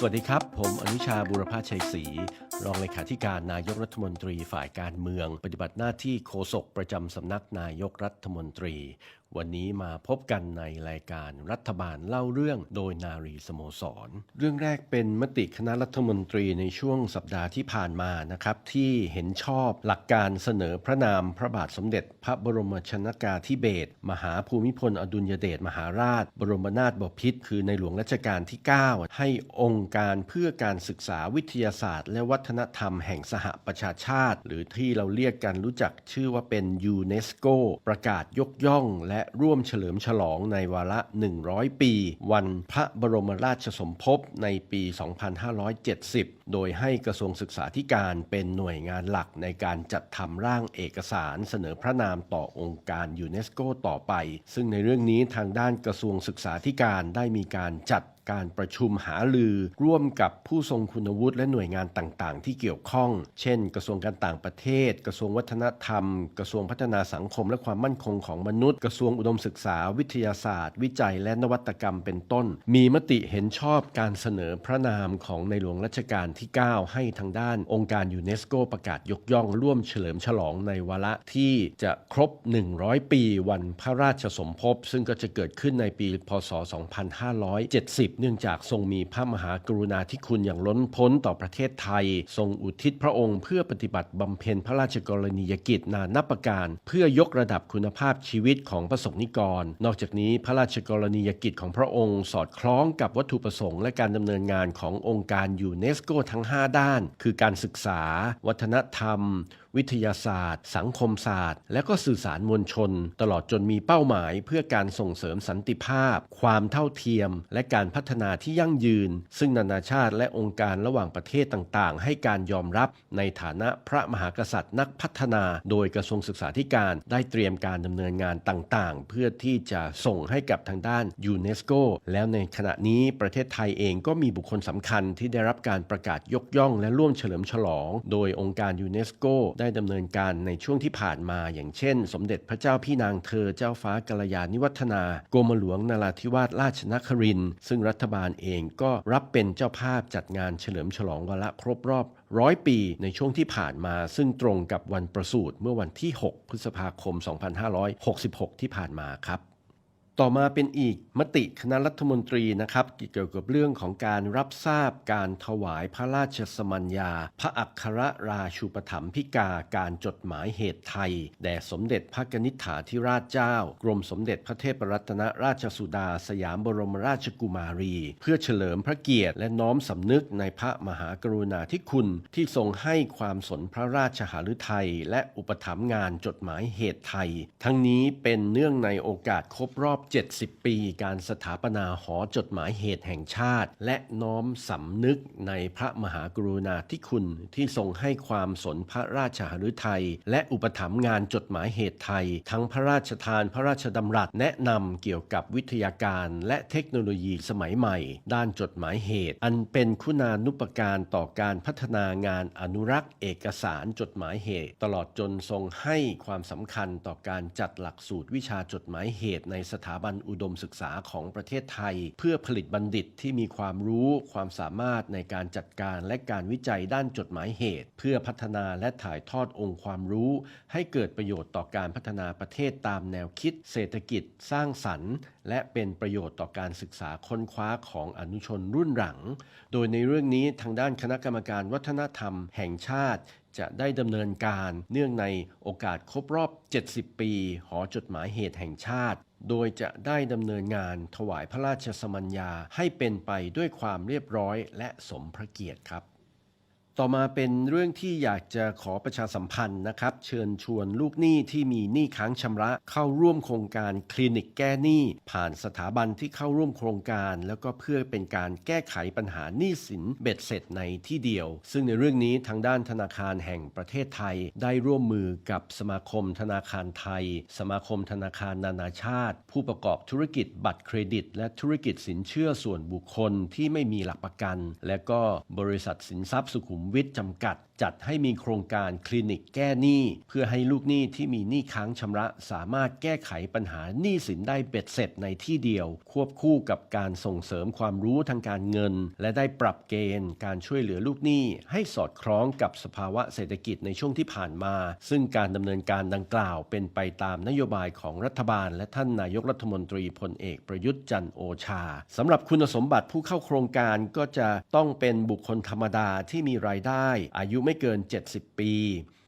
สวัสดีครับ ผมอนุชาบุรพาชัยศรีรองเลขาธิการนายกรัฐมนตรีฝ่ายการเมือง ปฏิบัติหน้าที่โฆษกประจำสำนักนายกรัฐมนตรีวันนี้มาพบกันในรายการรัฐบาลเล่าเรื่องโดยนารีสโมสร เรื่องแรกเป็นมติคณะรัฐมนตรีในช่วงสัปดาห์ที่ผ่านมานะครับ ที่เห็นชอบหลักการเสนอพระนามพระบาทสมเด็จ พระบรมชนกาธิเบศรมหาภูมิพลอดุลยเดชมหาราช บรมนาถบพิตรคือในหลวงรัชกาลที่ 9 ให้องค์การเพื่อการศึกษาวิทยาศาสตร์ และวัฒนธรรมแห่งสหประชาชาติ หรือที่เราเรียกกันรู้จักชื่อว่าเป็นยูเนสโกประกาศยกย่องและและร่วมเฉลิมฉลองในวาระ 100 ปี วันพระบรมราชสมภพในปี 2570 โดยให้กระทรวงศึกษาธิการเป็นหน่วยงานหลักในการจัดทำร่างเอกสารเสนอพระนามต่อองค์การยูเนสโกต่อไป ซึ่งในเรื่องนี้ทางด้านกระทรวงศึกษาธิการได้มีการจัด การประชุมหาลือ ร่วมกับผู้ทรงคุณวุฒิและหน่วยงานต่างๆ ที่เกี่ยวข้อง เช่น กระทรวงการต่างประเทศ กระทรวงวัฒนธรรม กระทรวงพัฒนาสังคม และความมั่นคงของมนุษย์ กระทรวงอุดมศึกษา วิทยาศาสตร์ วิจัย และนวัตกรรมเป็นต้น มีมติเห็นชอบการเสนอพระนามของในหลวงรัชกาลที่ 9 ให้ทางด้านองค์การยูเนสโกประกาศยกย่องร่วมเฉลิมฉลองในวาระที่จะครบ 100 ปี วันพระราชสมภพซึ่งก็จะเกิดขึ้นในปีพศ 2570เนื่องจากทรงมีพระมหากรุณาธิคุณอย่างล้นพ้นต่อประเทศไทย ทรงอุทิศพระองค์เพื่อปฏิบัติบำเพ็ญพระราชกรณียกิจนานับประการ เพื่อยกระดับคุณภาพชีวิตของประสบนิกร นอกจากนี้พระราชกรณียกิจของพระองค์ สอดคล้องกับวัตถุประสงค์และการดำเนินงานขององค์การยูเนสโกทั้ง 5 ด้าน คือการศึกษา วัฒนธรรมวิทยาศาสตร์ สังคมศาสตร์ และก็สื่อสารมวลชน ตลอดจนมีเป้าหมายเพื่อการส่งเสริมสันติภาพ ความเท่าเทียม และการพัฒนาที่ยั่งยืน ซึ่งนานาชาติและองค์การระหว่างประเทศต่างๆ ให้การยอมรับในฐานะพระมหากษัตริย์นักพัฒนา โดยกระทรวงศึกษาธิการได้เตรียมการดำเนินงานต่างๆ เพื่อที่จะส่งให้กับทางด้านยูเนสโกแล้วในขณะนี้ประเทศไทยเองก็มีบุคคลสำคัญที่ได้รับการประกาศยกย่องและร่วมเฉลิมฉลอง โดยองค์การยูเนสโกได้ดำเนินการในช่วงที่ผ่านมาอย่างเช่น สมเด็จพระเจ้าพี่นางเธอเจ้าฟ้ากัลยาณิวัฒนากรมหลวงนาราธิวาสราชนครินทร์ซึ่งรัฐบาลเองก็รับเป็นเจ้าภาพจัดงานเฉลิมฉลองวาระครบรอบร้อยปีในช่วงที่ผ่านมา ซึ่งตรงกับวันประสูติเมื่อวันที่ 6 พฤษภาคม 2566 ที่ผ่านมาครับ ต่อมาเป็นอีกมติคณะรัฐมนตรีนะครับเกี่ยวกับเรื่องของการรับทราบการถวายพระราชสมัญญา พระอัครราชูปถัมภิกาการจดหมายเหตุไทย แด่สมเด็จพระกนิษฐาธิราชเจ้า กรมสมเด็จพระเทพรัตนราชสุดาสยามบรมราชกุมารี เพื่อเฉลิมพระเกียรติและน้อมสำนึกในพระมหากรุณาธิคุณที่ทรงให้ความสนพระราชหฤทัยและอุปถัมภ์งานจดหมายเหตุไทย ทั้งนี้เป็นเนื่องในโอกาสครบรอบ70 ปีการสถาปนาหอจดหมายเหตุแห่งชาติ และน้อมสำนึกในพระมหากรุณาธิคุณที่ทรงให้ความสนพระราชหฤทัยและอุปถัมภ์งานจดหมายเหตุไทย ทั้งพระราชทานพระราชดำรัสแนะนำเกี่ยวกับวิทยาการและเทคโนโลยีสมัยใหม่ ด้านจดหมายเหตุ อันเป็นคุณานุปการต่อการพัฒนางานอนุรักษ์เอกสารจดหมายเหตุ ตลอดจนทรงให้ความสำคัญต่อการจัดหลักสูตรวิชาจดหมายเหตุในสถาบันอุดมศึกษาของประเทศไทย เพื่อผลิตบัณฑิตที่มีความรู้ความสามารถในการจัดการและการวิจัยด้านจดหมายเหตุ เพื่อพัฒนาและถ่ายทอดองค์ความรู้ ให้เกิดประโยชน์ต่อการพัฒนาประเทศตามแนวคิด เศรษฐกิจ สร้างสรรค์ และเป็นประโยชน์ต่อการศึกษาค้นคว้าของอนุชนรุ่นหลัง โดยในเรื่องนี้ทางด้านคณะกรรมการวัฒนธรรมแห่งชาติ จะได้ดำเนินการเนื่องในโอกาสครบรอบ 70 ปี หอจดหมายเหตุแห่งชาติ โดยจะได้ดำเนินงานถวายพระราชสมัญญาให้เป็นไปด้วยความเรียบร้อยและสมพระเกียรติครับ ต่อมาเป็นเรื่องที่อยากจะขอประชาสัมพันธ์นะครับ เชิญชวนลูกหนี้ที่มีหนี้ค้างชำระเข้าร่วมโครงการคลินิกแก้หนี้ผ่านสถาบันที่เข้าร่วมโครงการ แล้วก็เพื่อเป็นการแก้ไขปัญหาหนี้สินเบ็ดเสร็จในที่เดียว ซึ่งในเรื่องนี้ทางด้านธนาคารแห่งประเทศไทย ได้ร่วมมือกับสมาคมธนาคารไทย สมาคมธนาคารนานาชาติ ผู้ประกอบธุรกิจบัตรเครดิต และธุรกิจสินเชื่อส่วนบุคคลที่ไม่มีหลักประกัน และก็บริษัทสินทรัพย์สุขุมวิทย์จำกัด จัดให้มีโครงการคลินิกแก้หนี้ เพื่อให้ลูกหนี้ที่มีหนี้ค้างชำระ สามารถแก้ไขปัญหาหนี้สินได้เบ็ดเสร็จในที่เดียว ควบคู่กับการส่งเสริมความรู้ทางการเงิน และได้ปรับเกณฑ์ การช่วยเหลือลูกหนี้ ให้สอดคล้องกับสภาวะเศรษฐกิจในช่วงที่ผ่านมา ซึ่งการดำเนินการดังกล่าว เป็นไปตามนโยบายของรัฐบาล และท่านนายกรัฐมนตรีพลเอกประยุทธ์จันทร์โอชาสำหรับคุณสมบัติผู้เข้าโครงการก็จะต้องเป็นบุคคลธรรมดาที่มีรายได้ อายุไม่เกิน 70 ปี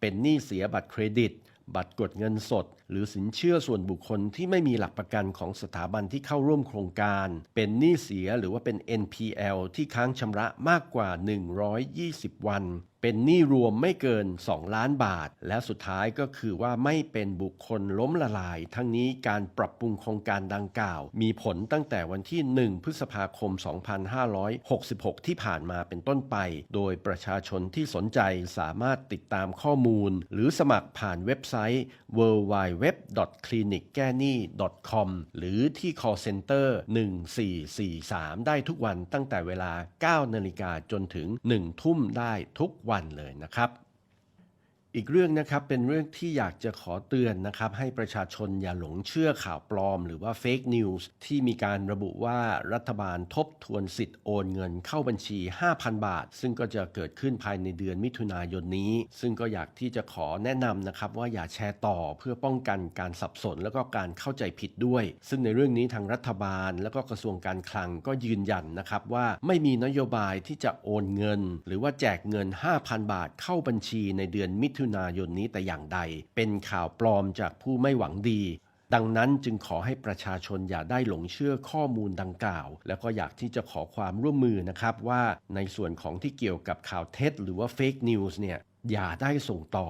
เป็นหนี้เสียบัตรเครดิต บัตรกดเงินสด หรือสินเชื่อส่วนบุคคลที่ไม่มีหลักประกันของสถาบันที่เข้าร่วมโครงการ เป็นหนี้เสียหรือว่าเป็น NPL ที่ค้างชำระมากกว่า 120 วันเป็นหนี้รวมไม่เกิน 2 ล้านบาท และสุดท้ายก็คือว่าไม่เป็นบุคคลล้มละลาย ทั้งนี้การปรับปรุงโครงการดังกล่าว มีผลตั้งแต่วันที่ 1 พฤษภาคม 2566 ที่ผ่านมาเป็นต้นไป โดยประชาชนที่สนใจสามารถติดตามข้อมูล หรือสมัครผ่านเว็บไซต์ www.clinicgani.com หรือที่ call center 1443 ได้ทุกวันตั้งแต่เวลา 9 นาฬิกาจนถึง 1 ทุ่มได้ทุกวันเลยนะครับ อีกเรื่องนะครับเป็นเรื่องที่อยากจะขอเตือนนะครับให้ประชาชนอย่าหลงเชื่อข่าวปลอม หรือว่าเฟกนิวส์ที่มีการระบุว่ารัฐบาลทบทวนสิทธิ์โอนเงินเข้าบัญชี 5,000 บาท ซึ่งก็จะเกิดขึ้นภายในเดือนมิถุนายนนี้ ซึ่งก็อยากที่จะขอแนะนำนะครับว่าอย่าแชร์ต่อเพื่อป้องกันการสับสน แล้วก็การเข้าใจผิดด้วย ซึ่งในเรื่องนี้ทางรัฐบาล แล้วก็กระทรวงการคลังก็ยืนยันนะครับว่าไม่มีนโยบายที่จะโอนเงิน หรือว่าแจกเงิน 5,000 บาทเข้าบัญชีในเดือนมิถุนายนนี้แต่อย่างใด เป็นข่าวปลอมจากผู้ไม่หวังดี ดังนั้นจึงขอให้ประชาชนอย่าได้หลงเชื่อข้อมูลดังกล่าว แล้วก็อยากที่จะขอความร่วมมือนะครับว่าในส่วนของที่เกี่ยวกับข่าวเท็จ หรือว่าเฟกนิวส์เนี่ยอย่าได้ส่งต่อ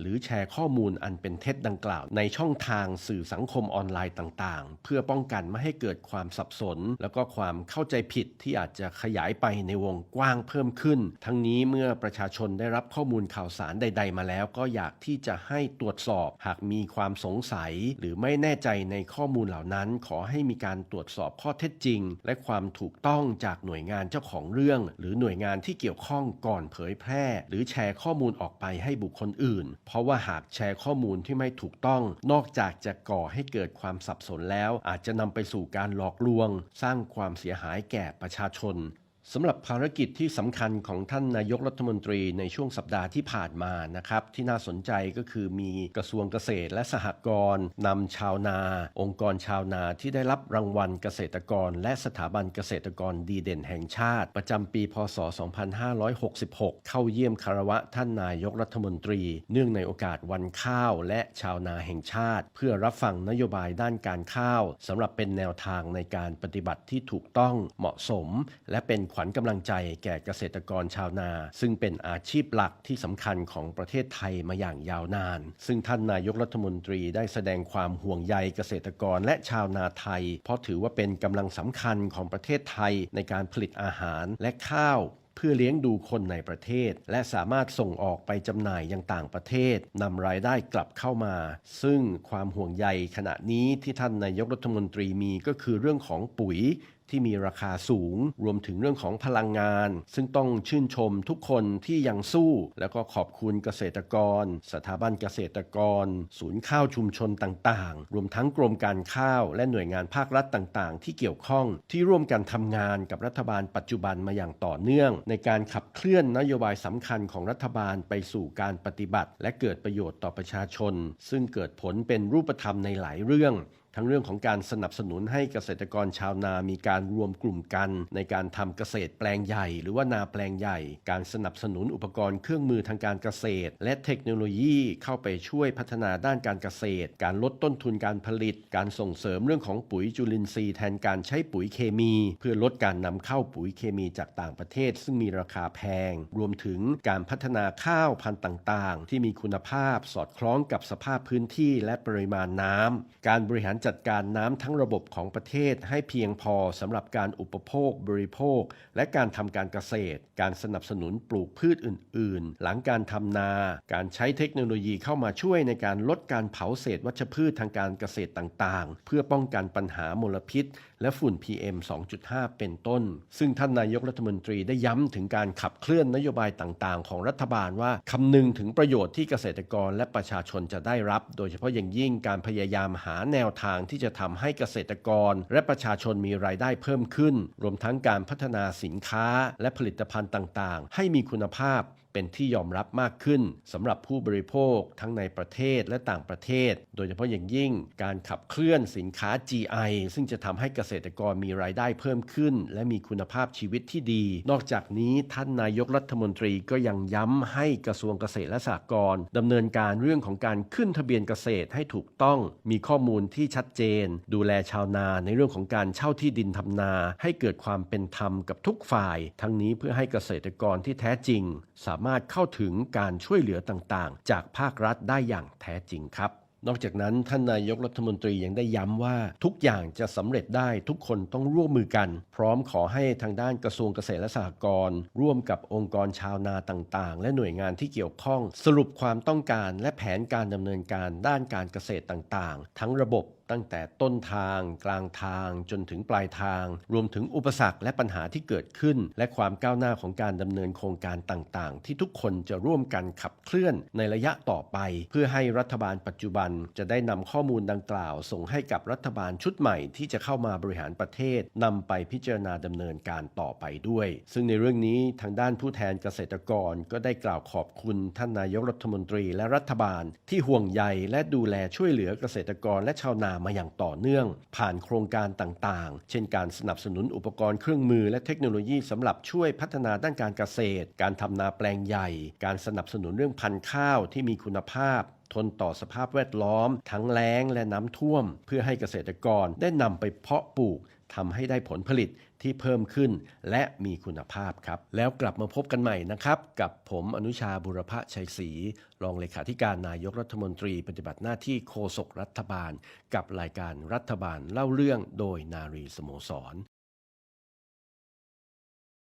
หรือแชร์ข้อมูลอันเป็นเท็จดังกล่าว ในช่องทางสื่อสังคมออนไลน์ต่างๆ เพื่อป้องกันไม่ให้เกิดความสับสน แล้วก็ความเข้าใจผิดที่อาจจะขยายไปในวงกว้างเพิ่มขึ้น ทั้งนี้เมื่อประชาชนได้รับข้อมูลข่าวสารใด ๆ มาแล้ว ก็อยากที่จะให้ตรวจสอบ หากมีความสงสัย หรือไม่แน่ใจในข้อมูลเหล่านั้น ขอให้มีการตรวจสอบข้อเท็จจริง และความถูกต้องจากหน่วยงานเจ้าของเรื่อง หรือหน่วยงานที่เกี่ยวข้องก่อนเผยแพร่ หรือแชร์ข้อมูลออกไปให้บุคคลอื่นเพราะว่าหากแชร์ข้อมูลที่ไม่ถูกต้อง นอกจากจะก่อให้เกิดความสับสนแล้ว อาจจะนำไปสู่การหลอกลวง สร้างความเสียหายแก่ประชาชน สำหรับภารกิจที่สำคัญของท่านนายกรัฐมนตรีในช่วงสัปดาห์ที่ผ่านมานะครับ ที่น่าสนใจก็คือมีกระทรวงเกษตรและสหกรณ์นำชาวนา องค์กรชาวนาที่ได้รับรางวัลเกษตรกร และสถาบันเกษตรกรดีเด่นแห่งชาติ ประจำปี พศ 2566 เข้าเยี่ยมคารวะท่านนายกรัฐมนตรี เนื่องในโอกาสวันข้าวและชาวนาแห่งชาติ เพื่อรับฟังนโยบายด้านการข้าวสำหรับเป็นแนวทางในการปฏิบัติที่ถูกต้องเหมาะสม และเป็นวัญกำลังใจแก่เกษตรกรชาวนา ซึ่งเป็นอาชีพหลักที่สำคัญของประเทศไทยมาอย่างยาวนาน ซึ่งท่านนายกรัฐมนตรีได้แสดงความห่วงใยเกษตรกรและชาวนาไทย เพราะถือว่าเป็นกำลังสำคัญของประเทศไทยในการผลิตอาหารและข้าวเพื่อเลี้ยงดูคนในประเทศ และสามารถส่งออกไปจำหน่ายยังต่างประเทศนำรายได้กลับเข้ามา ซึ่งความห่วงใยขณะนี้ที่ท่านนายกรัฐมนตรีมีก็คือเรื่องของปุ๋ย ที่มีราคาสูง รวมถึงเรื่องของพลังงาน ซึ่งต้องชื่นชมทุกคนที่ยังสู้ แล้วก็ขอบคุณเกษตรกร สถาบันเกษตรกร ศูนย์ข้าวชุมชนต่างๆ รวมทั้งกรมการข้าวและหน่วยงานภาครัฐต่างๆ ที่เกี่ยวข้องที่ร่วมกันทำงานกับรัฐบาลปัจจุบันมาอย่างต่อเนื่อง ในการขับเคลื่อนนโยบายสำคัญของรัฐบาลไปสู่การปฏิบัติ และเกิดประโยชน์ต่อประชาชน ซึ่งเกิดผลเป็นรูปธรรมในหลายเรื่อง ทั้งเรื่องของการสนับสนุนให้เกษตรกรชาวนามีการรวมกลุ่มกัน ในการทำเกษตรแปลงใหญ่ หรือว่านาแปลงใหญ่ การสนับสนุนอุปกรณ์เครื่องมือทางการเกษตร และเทคโนโลยีเข้าไปช่วยพัฒนาด้านการเกษตร การลดต้นทุนการผลิต การส่งเสริมเรื่องของปุ๋ยจุลินทรีย์แทนการใช้ปุ๋ยเคมี เพื่อลดการนำเข้าปุ๋ยเคมีจากต่างประเทศ ซึ่งมีราคาแพง รวมถึงการพัฒนาข้าวพันธุ์ต่าง ๆ ที่มีคุณภาพสอดคล้องกับสภาพพื้นที่และปริมาณน้ำการบริหารจัดการน้ำทั้งระบบของประเทศให้เพียงพอสำหรับการอุปโภค บริโภค และการทำการเกษตร การสนับสนุนปลูกพืชอื่น ๆ หลังการทำนา การใช้เทคโนโลยีเข้ามาช่วยในการลดการเผาเศษวัชพืชทางการเกษตรต่าง ๆ เพื่อป้องกันปัญหามลพิษ และฝุ่น PM 2.5 เป็นต้น ซึ่งท่านนายกรัฐมนตรีได้ย้ำถึงการขับเคลื่อนนโยบายต่างๆ ของรัฐบาลว่าคำนึงถึงประโยชน์ที่เกษตรกรและประชาชนจะได้รับ โดยเฉพาะอย่างยิ่งการพยายามหาแนวทางที่จะทำให้เกษตรกร และประชาชนมีรายได้เพิ่มขึ้น รวมทั้งการพัฒนาสินค้าและผลิตภัณฑ์ต่างๆ ให้มีคุณภาพเป็นที่ยอมรับมากขึ้นสำหรับผู้บริโภคทั้งในประเทศและต่างประเทศ โดยเฉพาะอย่างยิ่งการขับเคลื่อนสินค้า GI ซึ่งจะทำให้เกษตรกรมีรายได้เพิ่มขึ้น และมีคุณภาพชีวิตที่ดี นอกจากนี้ท่านนายกรัฐมนตรีก็ยังย้ำให้กระทรวงเกษตรและสหกรณ์ดำเนินการเรื่องของการขึ้นทะเบียนเกษตรให้ถูกต้อง มีข้อมูลที่ชัดเจน ดูแลชาวนาในเรื่องของการเช่าที่ดินทำนา ให้เกิดความเป็นธรรมกับทุกฝ่าย ทั้งนี้เพื่อให้เกษตรกรที่แท้จริงสามารถเข้าถึงการช่วยเหลือต่างๆ จากภาครัฐได้อย่างแท้จริงครับนอกจากนั้นท่านนายกรัฐมนตรียังได้ย้ำว่าทุกอย่างจะสำเร็จได้ทุกคนต้องร่วมมือกัน พร้อมขอให้ทางด้านกระทรวงเกษตรและสหกรณ์ ร่วมกับองค์กรชาวนาต่างๆ และหน่วยงานที่เกี่ยวข้อง สรุปความต้องการและแผนการดำเนินการด้านการเกษตรต่างๆ ทั้งระบบ ตั้งแต่ต้นทาง กลางทางจนถึงปลายทาง รวมถึงอุปสรรคและปัญหาที่เกิดขึ้น และความก้าวหน้าของการดำเนินโครงการต่างๆ ที่ทุกคนจะร่วมกันขับเคลื่อนในระยะต่อไป เพื่อให้รัฐบาลปัจจุบันจะได้นำข้อมูลดังกล่าว ส่งให้กับรัฐบาลชุดใหม่ที่จะเข้ามาบริหารประเทศนำไปพิจารณาดำเนินการต่อไปด้วย ซึ่งในเรื่องนี้ทางด้านผู้แทนเกษตรกรก็ได้กล่าวขอบคุณท่านนายกรัฐมนตรีและรัฐบาล ที่ห่วงใยและดูแลช่วยเหลือเกษตรกรและชาวนามาอย่างต่อเนื่อง ผ่านโครงการต่างๆ เช่นการสนับสนุนอุปกรณ์เครื่องมือและเทคโนโลยีสำหรับช่วยพัฒนาด้านการเกษตร การทำนาแปลงใหญ่ การสนับสนุนเรื่องพันธุ์ข้าวที่มีคุณภาพทนต่อสภาพแวดล้อม ทั้งแล้งและน้ำท่วม เพื่อให้เกษตรกรได้นำไปเพาะปลูก ทำให้ได้ผลผลิตที่เพิ่มขึ้น และมีคุณภาพครับ แล้วกลับมาพบกันใหม่นะครับ กับผมอนุชาบุรพชัยศรีรองเลขาธิการนายกรัฐมนตรีปฏิบัติหน้าที่โฆษกรัฐบาล กับรายการรัฐบาลเล่าเรื่องโดยนารีสโมสร